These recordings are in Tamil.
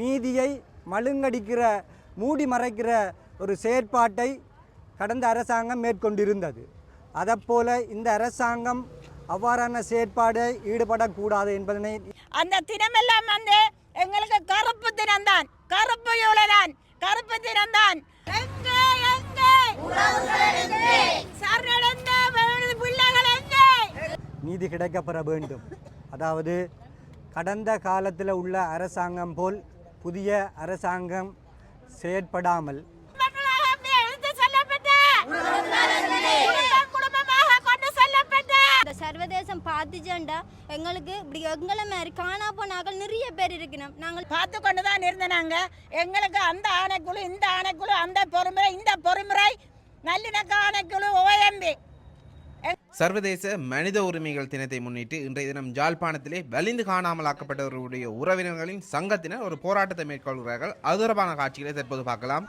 நீதியை மழுங்கடிக்கிற மூடி மறைக்கிற ஒரு செயற்பாட்டை கடந்த அரசாங்கம் மேற்கொண்டிருந்தது. அதைப்போல இந்த அரசாங்கம் அவ்வாறான செயற்பாடு ஈடுபடக்கூடாது என்பதனை அந்த தினமெல்லாம் வந்து எங்களுக்கு கருப்பு தினம்தான். கருப்பு யூலதான் கருப்பு தினம்தான் நீதி கிடைக்கப்பெற வேண்டும். அதாவது கடந்த காலத்தில் உள்ள அரசாங்கம் போல் புதிய அரசாங்கம் செயற்படாமல் இந்த சர்வதேசம் பார்த்துச்சேன்டா. எங்களுக்கு இப்படி எங்களை மாதிரி காணா போனாக்கள் நிறைய பேர் இருக்கணும். நாங்கள் பார்த்து கொண்டு தான் இருந்தனாங்க. எங்களுக்கு அந்த ஆணைக்குழு இந்த ஆணைக்குழு அந்த பொறுமுறை இந்த பொறுமுறை நல்லிணக்க ஆணைக்குழு ஓஎம்பி சர்வதேச மனித உரிமைகள் தினத்தை முன்னிட்டு இன்றைய தினம் ஜாழ்ப்பாணத்திலே வலிந்து காணாமலாக்கப்பட்டவர்களுடைய உறவினர்களின் சங்கத்தினர் ஒரு போராட்டத்தை மேற்கொள்கிறார்கள். அது தொடர்பான காட்சிகளை தற்போது பார்க்கலாம்.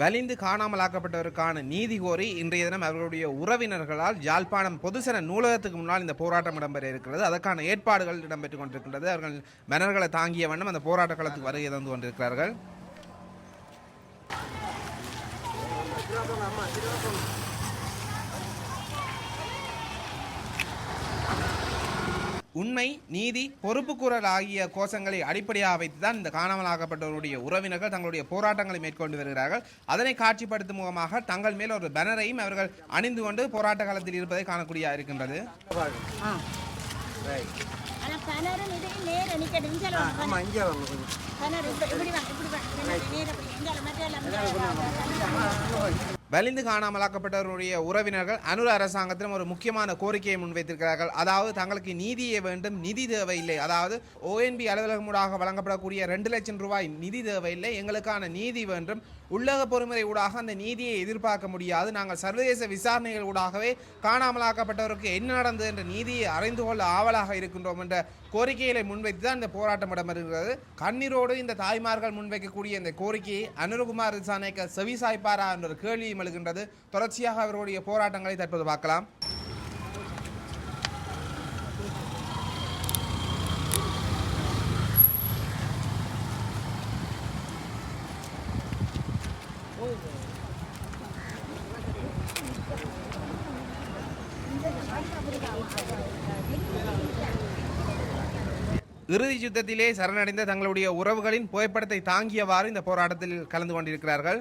வலிந்து காணாமலாக்கப்பட்டவருக்கான நீதி கோரி இன்றைய தினம் அவர்களுடைய உறவினர்களால் யாழ்ப்பாணம் பொதுசன நூலகத்துக்கு முன்னால் இந்த போராட்டம் இடம்பெற இருக்கிறது. அதற்கான ஏற்பாடுகள் இடம்பெற்றுக் கொண்டிருக்கின்றது. அவர்கள் மன்னர்களை தாங்கிய வண்ணம் அந்த போராட்ட களத்துக்கு வருகை தந்து கொண்டிருக்கிறார்கள். உண்மை நீதி பொறுப்புக்கூறல் ஆகிய கோஷங்களை அடிப்படையாக வைத்துதான் இந்த காணாமலாக்கப்பட்டவருடைய உறவினர்கள் தங்களுடைய போராட்டங்களை மேற்கொண்டு வருகிறார்கள். அதனை காட்சிப்படுத்தும் முகமாக தங்கள் மேல் ஒரு பேனரையும் அவர்கள் அணிந்து கொண்டு போராட்ட காலத்தில் இருப்பதை காணக்கூடிய இருக்கின்றது. ஆனா பணரும் இதையும் நேர நிக்கட்டும். ஆமாம் இங்கே வாங்க கொஞ்சம். பணர் இப்படி வாங்க இப்படி வாங்க நேர இப்படி இந்தால மற்ற வலிந்து காணாமலாக்கப்பட்டவருடைய உறவினர்கள் அனுர அரசாங்கத்திடம் ஒரு முக்கியமான கோரிக்கையை முன்வைத்திருக்கிறார்கள். அதாவது தங்களுக்கு நீதியே வேண்டும் நிதி தேவையில்லை. அதாவது ஓஎன்பி அலுவலகமூடாக வழங்கப்படக்கூடிய ரெண்டு லட்சம் ரூபாய் நிதி தேவையில்லை. எங்களுக்கான நீதி வேண்டும். உள்ளக பொறுமுறை ஊடாக அந்த நீதியை எதிர்பார்க்க முடியாது. நாங்கள் சர்வதேச விசாரணைகள் ஊடாகவே காணாமலாக்கப்பட்டவருக்கு என்ன நடந்தது என்ற நீதியை அறிந்து கொள்ள ஆவலாக இருக்கின்றோம் என்ற கோரிக்கைகளை முன்வைத்து தான் இந்த போராட்டம் இடம்பெறுகிறது. கண்ணீரோடு இந்த தாய்மார்கள் முன்வைக்கக்கூடிய இந்த கோரிக்கையை அனுரகுமார் சாணைக்க செவி சாய்ப்பாரா என்ற கேள்வியும் எழுகின்றது. தொடர்ச்சியாக அவர்களுடைய போராட்டங்களை தற்போது பார்க்கலாம். இறுதி யுத்தத்திலே சரணடைந்த தங்களுடைய உறவுகளின் புகைப்படத்தை தாங்கியவாறு இந்த போராட்டத்தில் கலந்து கொண்டிருக்கிறார்கள்.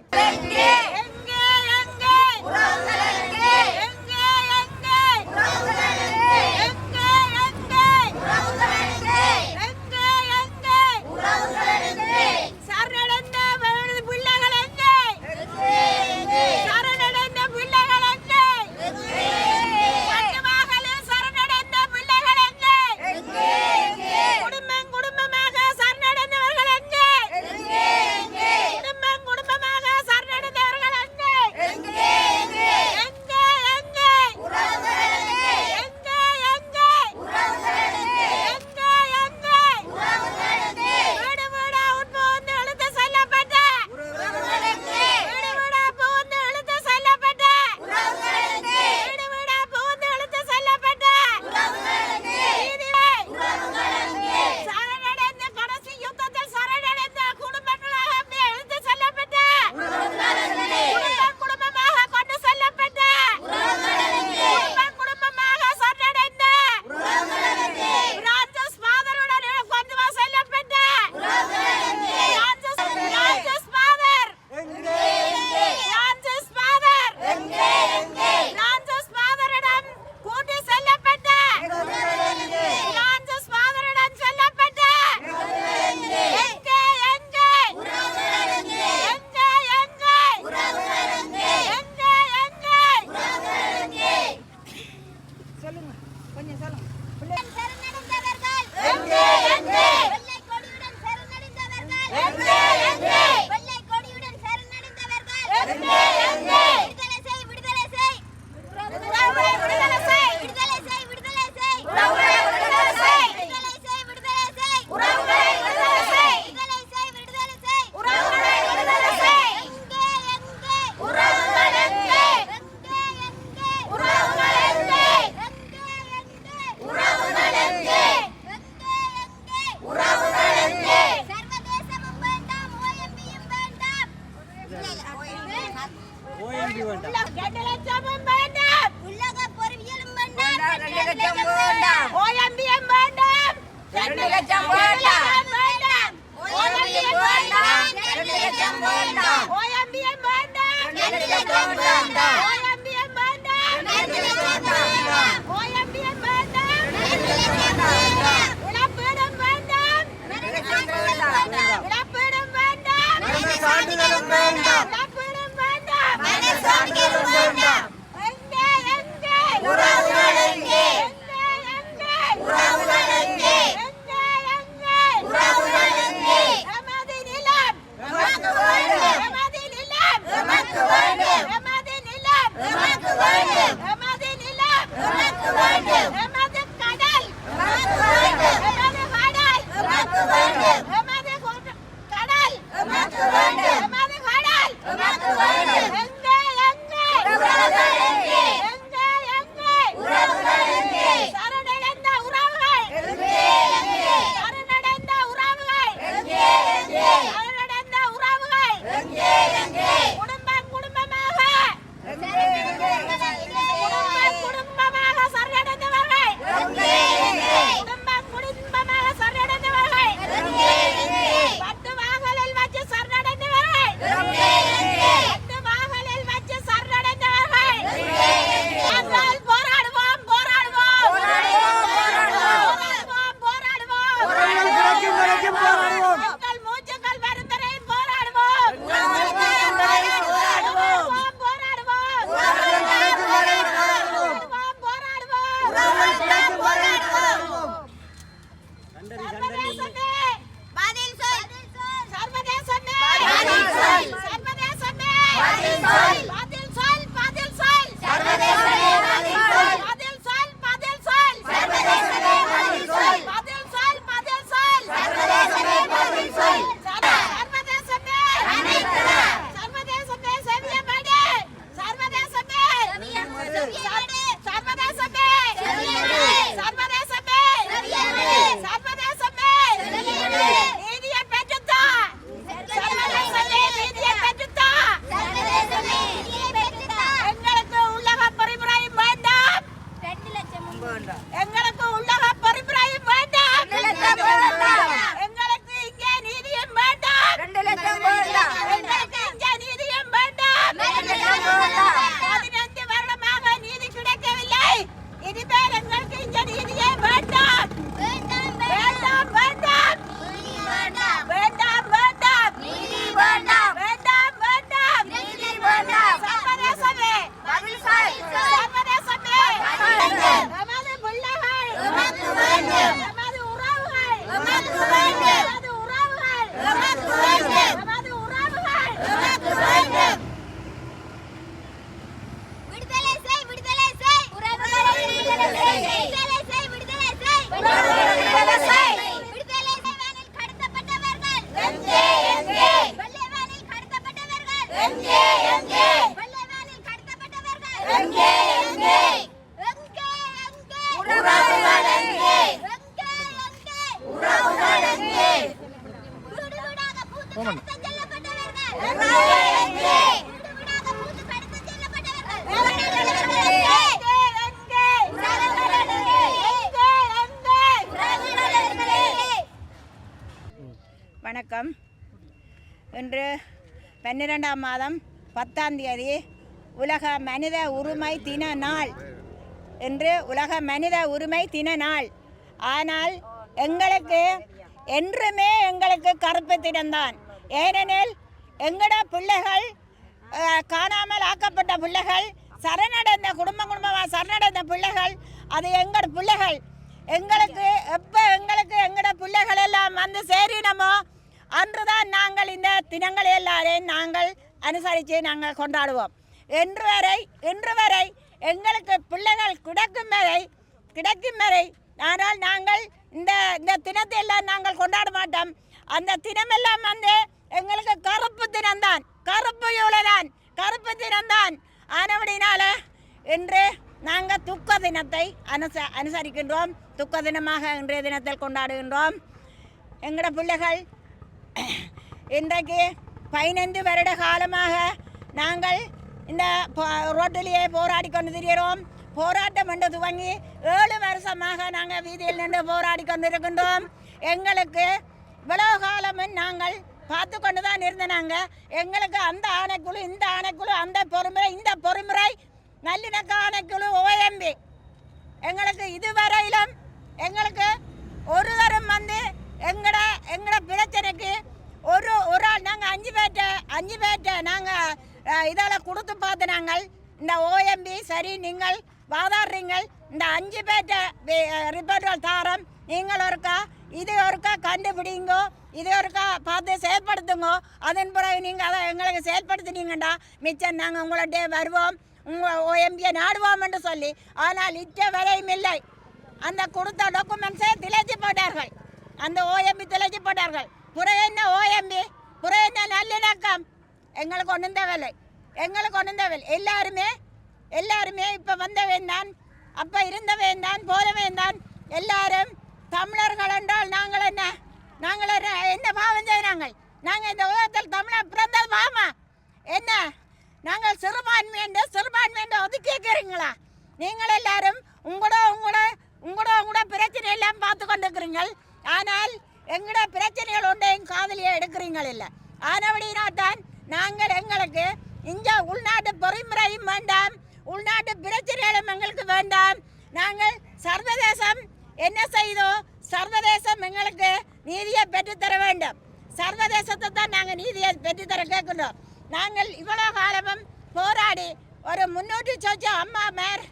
棒棒的 Thank you. பன்னிரெண்டாம் மாதம் பத்தாம் தேதி உலக மனித உரிமை தின நாள் என்று உலக மனித உரிமை தின நாள். ஆனால் எங்களுக்கு என்றுமே எங்களுக்கு கருப்பு தினம்தான் ஏனெனில் எங்களோட பிள்ளைகள் காணாமல் ஆக்கப்பட்ட பிள்ளைகள் சரணடைந்த குடும்பம் குடும்பமாக சரணடைந்த பிள்ளைகள் அது எங்கள் பிள்ளைகள். எங்களுக்கு எப்போ எங்களுக்கு எங்களோட பிள்ளைகள் எல்லாம் வந்து சேரினமோ அன்றுதான் நாங்கள் இந்த தினங்கள் எல்லாரையும் நாங்கள் அனுசரித்து நாங்கள் கொண்டாடுவோம். இன்று வரை இன்று வரை எங்களுக்கு பிள்ளைகள் கிடக்கும் வரை கிடைக்கும் வரை ஆனால் நாங்கள் இந்த இந்த தினத்தை எல்லாம் நாங்கள் கொண்டாட மாட்டோம். அந்த தினமெல்லாம் வந்து எங்களுக்கு கருப்பு தினம்தான். கருப்பு யூலதான். கருப்பு தினம்தான். ஆனபடினால இன்று நாங்கள் துக்க தினத்தை அனுச அனுசரிக்கின்றோம். துக்க தினமாக இன்றைய தினத்தில் கொண்டாடுகின்றோம். எங்களோட பிள்ளைகள் இன்றைக்கு பதினைந்து வருட காலமாக நாங்கள் இந்த ரோட்டிலேயே போராடி கொண்டு திரிகிறோம். போராட்டம் என்று துவங்கி ஏழு வருஷமாக நாங்கள் வீதியில் நின்று போராடி கொண்டிருக்கின்றோம். எங்களுக்கு இவ்வளவு காலமும் நாங்கள் பார்த்து கொண்டு தான் இருந்தனாங்க எங்களுக்கு அந்த ஆணைக்குழு இந்த ஆணைக்குழு அந்த பொறுமுறை இந்த பொறுமுறை நல்லிணக்க ஆணைக்குழு ஓஎம்பி எங்களுக்கு இதுவரையிலும் எங்களுக்கு ஒருவரும் வந்து எங்கட எங்கட பிரச்சனைக்கு ஒரு ஒரு ஆள் நாங்கள் அஞ்சு பேர்ட்ட அஞ்சு பேர்ட்ட நாங்கள் இதால் கொடுத்து பார்த்து நாங்கள் இந்த ஓஎம்பி சரி நீங்கள் வாதாடுறீங்கள். இந்த அஞ்சு பேர்ட்ட ரிப்போர்ட்டுகள் தாரம். நீங்கள் ஒருக்கா இது ஒருக்கா கண்டுபிடிங்கோ இது ஒருக்கா பார்த்து செயல்படுத்துங்கோ. அதன் பிறகு நீங்கள் அதை எங்களுக்கு செயல்படுத்தினீங்கண்டா மிச்சம் நாங்கள் உங்கள்கிட்ட வருவோம். உங்கள் ஓஎம்பியை நாடுவோம் என்று சொல்லி. ஆனால் இற்ற வரையும் இல்லை. அந்த கொடுத்த டாக்குமெண்ட்ஸை திளைச்சி போட்டார்கள். அந்த ஓஎம்பி திளைச்சி போட்டார்கள். புற என்ன ஓஎம்பி புற என்ன நல்லிணக்கம்? எங்களுக்கு ஒன்றும் தேவையில்லை. எங்களுக்கு ஒன்றும் தேவையில்லை. எல்லாருமே எல்லாருமே இப்போ வந்தவன் தான். அப்போ இருந்தவன் தான் போனவன் தான். எல்லாரும் தமிழர்கள் என்றால் நாங்கள் என்ன? நாங்கள் என்ன என்ன பாவம் செய்கிறாங்க நாங்கள் இந்த உலகத்தில் தமிழர் பிறந்தது பாவமா? என்ன? நாங்கள் சிறுபான்மை என்று சிறுபான்மை என்று ஒதுக்கி இருக்கிறீங்களா? நீங்கள் எல்லாரும் உங்களோட உங்களோட உங்களோட உங்களோட பிரச்சனை எல்லாம் பார்த்து கொண்டிருக்கிறீங்கள் ஆனால் எங்கட பிரச்சனைகள் ஒன்றையும் காதலியை எடுக்கிறீங்கள் இல்லை. ஆனபடினா தான் நாங்கள் எங்களுக்கு இங்கே உள்நாட்டு பொறிமுறையும் வேண்டாம் உள்நாட்டு பிரச்சனைகளும் எங்களுக்கு வேண்டாம். நாங்கள் சர்வதேசம் என்ன செய்தோ சர்வதேசம் எங்களுக்கு நீதியை பெற்றுத்தர வேண்டும். சர்வதேசத்தை தான் நாங்கள் நீதியை பெற்றுத்தர கேட்குறோம் நாங்கள் இவ்வளோ காலமும் போராடி ஒரு முன்னூற்றி சொச்சம் அம்மா மேர்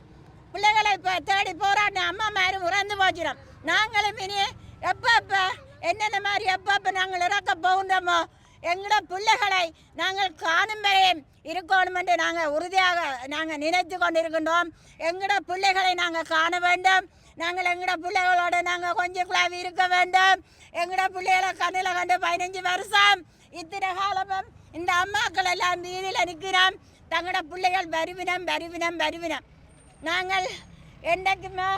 பிள்ளைகளை தேடி போராடின அம்மா மேரும் உறந்து போச்சிடும் நாங்களும் இனி எப்போ எப்போ என்னென்ன மாதிரி எப்போ எப்போ நாங்கள் இறக்க போகின்றோமோ எங்களோட பிள்ளைகளை நாங்கள் காணும் வரையும் இருக்கணும் என்று நாங்கள் உறுதியாக நாங்கள் நினைத்து கொண்டிருக்கின்றோம். எங்களோட பிள்ளைகளை நாங்கள் காண வேண்டும். நாங்கள் எங்களோட பிள்ளைகளோடு நாங்கள் கொஞ்சம் குழாவி இருக்க வேண்டும். எங்களோட பிள்ளைகளை கண்ணில் கண்டு பதினஞ்சு வருஷம் இத்தனை காலமும் இந்த அம்மாக்கள் எல்லாம் வீதியில் நிற்கிறோம். தங்களோட பிள்ளைகள் வருவினம் வருவினம் வருவினம். நாங்கள் என்றைக்குமே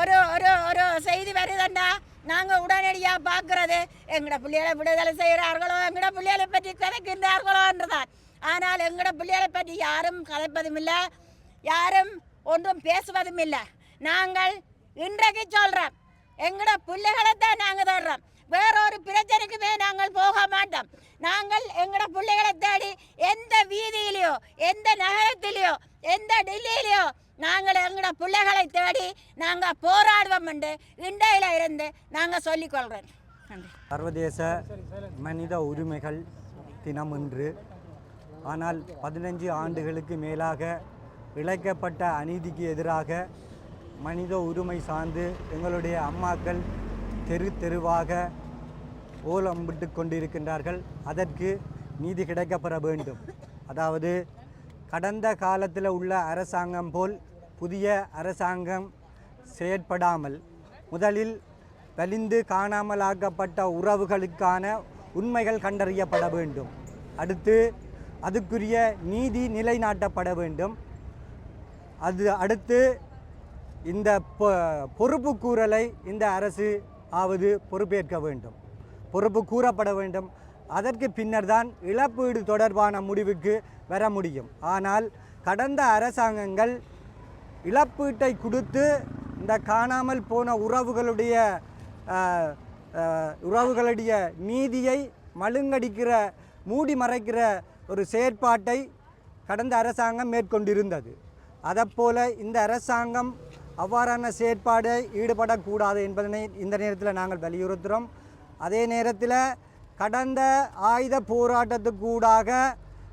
ஒரு ஒரு ஒரு செய்தி வருதுண்டா? நாங்கள் உடனடியாக பார்க்கறது எங்களோட பிள்ளைகளை விடுதலை செய்கிறார்களோ எங்களோட பிள்ளைகளை பற்றி கதைக்கின்றார்களோன்றதான் ஆனால் எங்களோட பிள்ளைகளை பற்றி யாரும் கதைப்பதும் இல்லை யாரும் ஒன்றும் பேசுவதும் இல்லை நாங்கள் இன்றைக்கு சொல்கிறோம் எங்களோட பிள்ளைகளை தான் நாங்கள் தேடுறோம். வேறொரு பிரச்சனைக்குமே நாங்கள் போக மாட்டோம். நாங்கள் எங்களோட பிள்ளைகளை தேடி எந்த வீதியிலையோ எந்த நகரத்திலேயோ எந்த டெல்லியிலையோ நாங்கள் எங்களோட பிள்ளைகளை தேடி நாங்கள் போராடுவோம் என்று இண்டையில் இருந்து நாங்கள் சொல்லிக்கொள்கிறோம். சர்வதேச மனித உரிமைகள் தினம் இன்று. ஆனால் பதினஞ்சு ஆண்டுகளுக்கு மேலாக இழைக்கப்பட்ட அநீதிக்கு எதிராக மனித உரிமை சார்ந்து எங்களுடைய அம்மாக்கள் தெரு தெருவாக ஓலம்பிட்டு கொண்டிருக்கின்றார்கள். அதற்கு நீதி கிடைக்கப்பெற வேண்டும். அதாவது கடந்த காலத்தில் உள்ள அரசாங்கம் போல் புதிய அரசாங்கம் செயற்படாமல் முதலில் வலிந்து காணாமலாக்கப்பட்ட உறவுகளுக்கான உண்மைகள் கண்டறியப்பட வேண்டும். அடுத்து அதுக்குரிய நீதி நிலைநாட்டப்பட வேண்டும். அது அடுத்து இந்த பொ- இந்த அரசு ஆவது பொறுப்பேற்க வேண்டும். பொறுப்பு கூறப்பட வேண்டும். அதற்கு பின்னர் தான் இழப்பீடு தொடர்பான முடிவுக்கு வர முடியும். ஆனால் கடந்த அரசாங்கங்கள் இழப்பீட்டை கொடுத்து இந்த காணாமல் போன உறவுகளுடைய உறவுகளுடைய நீதியை மழுங்கடிக்கிற மூடி மறைக்கிற ஒரு செயற்பாட்டை கடந்த அரசாங்கம் மேற்கொண்டிருந்தது. அதைப்போல இந்த அரசாங்கம் அவ்வாறான செயற்பாடு ஈடுபடக்கூடாது என்பதனை இந்த நேரத்தில் நாங்கள் வலியுறுத்துகிறோம். அதே நேரத்தில் கடந்த ஆயுத போராட்டத்துக்கூடாக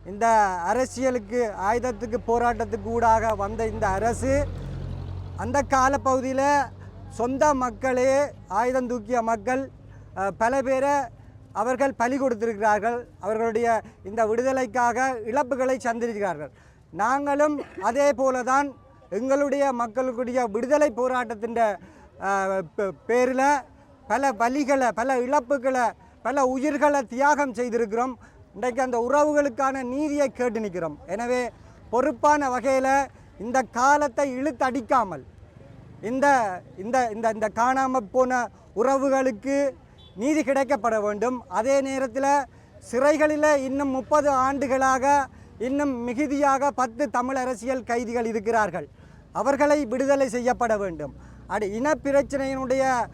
இந்த அரசியலுக்கு ஆயுதத்துக்கு போராட்டத்துக்கு ஊடாக வந்த இந்த அரசு அந்த காலப்பகுதியில் சொந்த மக்களே ஆயுதம் தூக்கிய மக்கள் பல பேரை அவர்கள் பலி கொடுத்திருக்கிறார்கள். அவர்களுடைய இந்த விடுதலைக்காக இழப்புகளை சந்திருக்கிறார்கள் நாங்களும் அதே போல தான் எங்களுடைய மக்களுடைய விடுதலை போராட்டத்தின் பேரில் பல வலிகளை பல இழப்புகளை பல உயிர்களை தியாகம் செய்திருக்கிறோம். இன்றைக்கு அந்த உறவுகளுக்கான நீதியை கேட்டு நிற்கிறோம். எனவே பொறுப்பான வகையில் இந்த காலத்தை இழுத்தடிக்காமல் இந்த இந்த இந்த இந்த காணாமல் போன உறவுகளுக்கு நீதி கிடைக்கப்பட வேண்டும். அதே நேரத்தில் சிறைகளில் இன்னும் முப்பது ஆண்டுகளாக இன்னும் மிகுதியாக பத்து தமிழ் அரசியல் கைதிகள் இருக்கிறார்கள். அவர்களை விடுதலை செய்யப்பட வேண்டும். அடு இனப்பிரச்சனையினுடைய அஹ்,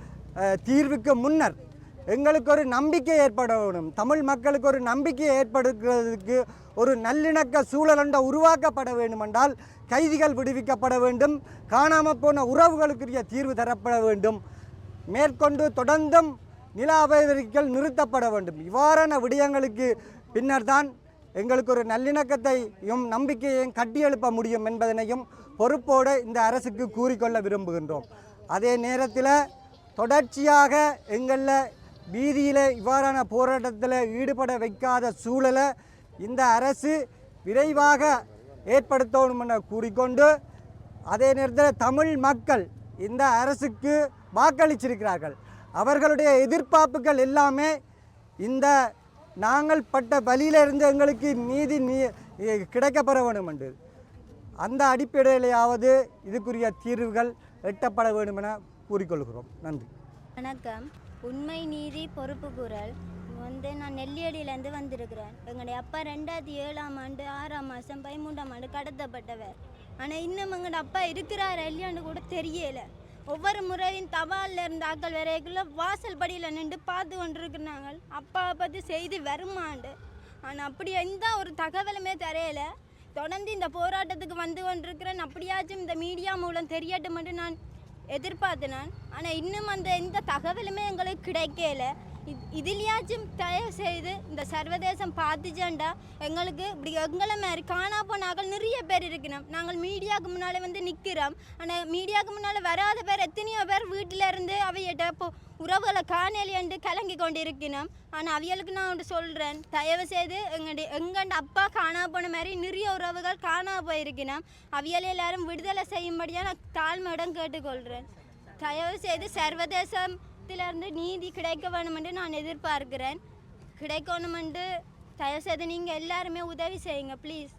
தீர்வுக்கு முன்னர் எங்களுக்கு ஒரு நம்பிக்கை ஏற்பட வேண்டும். தமிழ் மக்களுக்கு ஒரு நம்பிக்கை ஏற்படுத்துவதற்கு ஒரு நல்லிணக்க சூழல் உருவாக்கப்பட வேண்டுமென்றால் கைதிகள் விடுவிக்கப்பட வேண்டும். காணாமல் போன உறவுகளுக்குரிய தீர்வு தரப்பட வேண்டும். மேற்கொண்டு தொடர்ந்தும் நில அபகரிக்கல் நிறுத்தப்பட வேண்டும். இவ்வாறான விடயங்களுக்கு பின்னர் தான் எங்களுக்கு ஒரு நல்லிணக்கத்தையும் நம்பிக்கையையும் கட்டியெழுப்ப முடியும் என்பதனையும் பொறுப்போடு இந்த அரசுக்கு கூறிக்கொள்ள விரும்புகின்றோம். அதே நேரத்தில் தொடர்ச்சியாக எங்களில் வீதியில் இவ்வாறான போராட்டத்தில் ஈடுபட வைக்காத சூழலை இந்த அரசு விரைவாக ஏற்படுத்தணும் என கூறிக்கொண்டு அதே நேரத்தில் தமிழ் மக்கள் இந்த அரசுக்கு வாக்களிச்சிருக்கிறார்கள். அவர்களுடைய எதிர்பார்ப்புகள் எல்லாமே இந்த நாங்கள் பட்ட வழியிலிருந்து எங்களுக்கு நீதி நீ கிடைக்கப்பெற வேண்டும் என்று அந்த அடிப்படையிலேயாவது இதுக்குரிய தீர்வுகள் எட்டப்பட வேண்டுமென கூறிக்கொள்கிறோம். நன்றி. வணக்கம். உண்மை நீதி பொறுப்பு குரல் வந்து நான் நெல்லியடியிலேருந்து வந்திருக்கிறேன். எங்களுடைய அப்பா ரெண்டாயிரத்தி ஏழாம் ஆண்டு ஆறாம் மாதம் பதிமூன்றாம் ஆண்டு கடத்தப்பட்டவர். ஆனால் இன்னும் எங்களோட அப்பா இருக்கிறார் இல்லையான்னு கூட தெரியல. ஒவ்வொரு முறையும் தபாலில் இருந்த ஆக்கள் வரைக்குள்ளே வாசல் படியில் நின்று பார்த்து கொண்டிருக்கிறாங்க. அப்பாவை பற்றி செய்தி வருமாண்டு. ஆனால் அப்படி எந்த ஒரு தகவலுமே தெரியல. தொடர்ந்து இந்த போராட்டத்துக்கு வந்து கொண்டிருக்கிறேன். அப்படியாச்சும் இந்த மீடியா மூலம் தெரியட்டும் மட்டும் நான் எதிர்பார்த்தினான் ஆனால் இன்னும் அந்த எந்த தகவலுமே எங்களுக்கு கிடைக்கல. இதுலையாச்சும் தயவு செய்து இந்த சர்வதேசம் பார்த்துச்சேன்டா எங்களுக்கு இப்படி எங்களை மாதிரி காணா போனாக்கள் நிறைய பேர் இருக்கணும். நாங்கள் மீடியாவுக்கு முன்னால் வந்து நிற்கிறோம் ஆனால் மீடியாவுக்கு முன்னால் வராத பேர் எத்தனையோ பேர் வீட்டில் இருந்து அவையிட்ட இப்போ உறவுகளை காணலியண்டு கலங்கி கொண்டு இருக்கணும் ஆனால் அவியலுக்கு நான் ஒன்று சொல்கிறேன் தயவு செய்து எங்களுடைய எங்கண்ட அப்பா காணா போன மாதிரி நிறைய உறவுகள் காணா போயிருக்கணும். அவியலை எல்லாரும் விடுதலை செய்யும்படியாக நான் தாழ்மையிடம் கேட்டுக்கொள்கிறேன் தயவு செய்து சர்வதேசம் சர்வதேசத்திலிருந்து நீதி கிடைக்க வேணுமென்று நான் எதிர்பார்க்கிறேன். கிடைக்கணுமென்று தயவு செய்து நீங்கள் எல்லாருமே உதவி செய்யுங்க ப்ளீஸ்